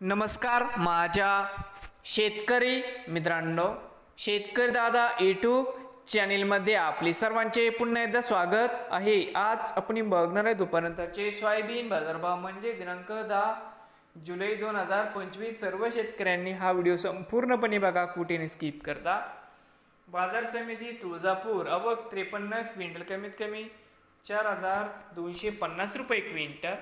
नमस्कार माझ्या शेतकरी मित्रांनो शेतकरी दादा यूट्यूब चॅनेलमध्ये आपले सर्वांचे पुन्हा एकदा स्वागत आहे. आज आपण बघणार आहे दुपारनंतरचे सोयाबीन बाजारभाव म्हणजे दिनांक दहा जुलै दोन हजार पंचवीस. सर्व शेतकऱ्यांनी हा व्हिडिओ संपूर्णपणे बघा कुठेने स्किप करता. बाजार समिती तुळजापूर अवक त्रेपन्न क्विंटल कमीत कमी चार हजार दोनशे पन्नास रुपये क्विंटल.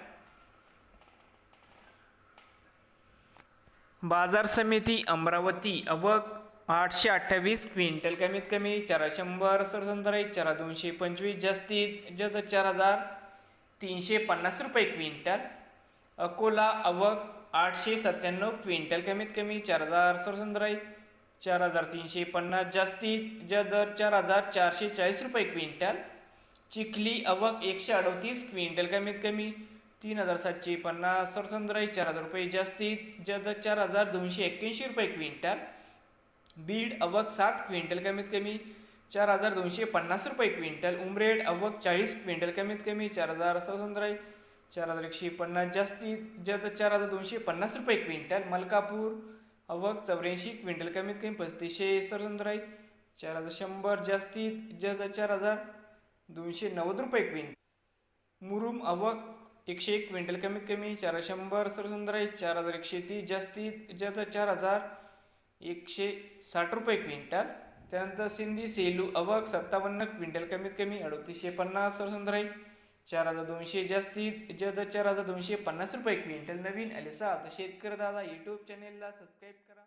बाजार समिती अमरावती अवक आठशे अठ्ठावीस क्विंटल कमीत कमी चारा शंभर सरसंतराई चारा दोनशे पंचवीस जास्तीत जास्त चार हजार तीनशे पन्नास रुपये क्विंटल. अकोला अवक आठशे सत्त्याण्णव क्विंटल कमीत कमी चार हजार सरसंतराई चार हजार तीनशे पन्नास जास्तीत जास्त चार हजार चारशे चाळीस रुपये क्विंटल. चिखली अवक एकशे अडतीस क्विंटल कमीत कमी तीन हजार सातशे पन्नास सरसंद्राई चार हजार रुपये जास्तीत जास्त चार हजार दोनशे एक्क्याऐंशी रुपये क्विंटल. बीड अवक सात क्विंटल कमीत कमी. चार हजार दोनशे पन्नास रुपये क्विंटल. उमरेड अवक चाळीस क्विंटल कमीत कमी. चार हजार सरसंद्राई चार हजार एकशे पन्नास जास्तीत जास्त चार हजार दोनशे पन्नास रुपये क्विंटल. मलकापूर अवक चौऱ्याऐंशी क्विंटल कमीत कमी. पस्तीसशे सरसंद्राई चार हजार शंभर जास्तीत जास्त चार हजार दोनशे नव्वद रुपये क्विंटल. मुरुम अवक एकशे एक क्विंटल. कमीत कमी चार शंभर सरसंद्राई चार हजार एकशे तीस. जास्तीत जास्त चार हजार एकशे साठ रुपये क्विंटल. त्यानंतर सिंधी सेलू अवक सत्तावन्न क्विंटल. कमीत कमी अडतीसशे पन्नास सरसंद्राई चार हजार दोनशे जास्तीत जास्त चार हजार दोनशे पन्नास रुपये क्विंटल. नवीन आले आता शेतकरी दादा यूट्यूब चॅनेलला सबस्क्राईब करा.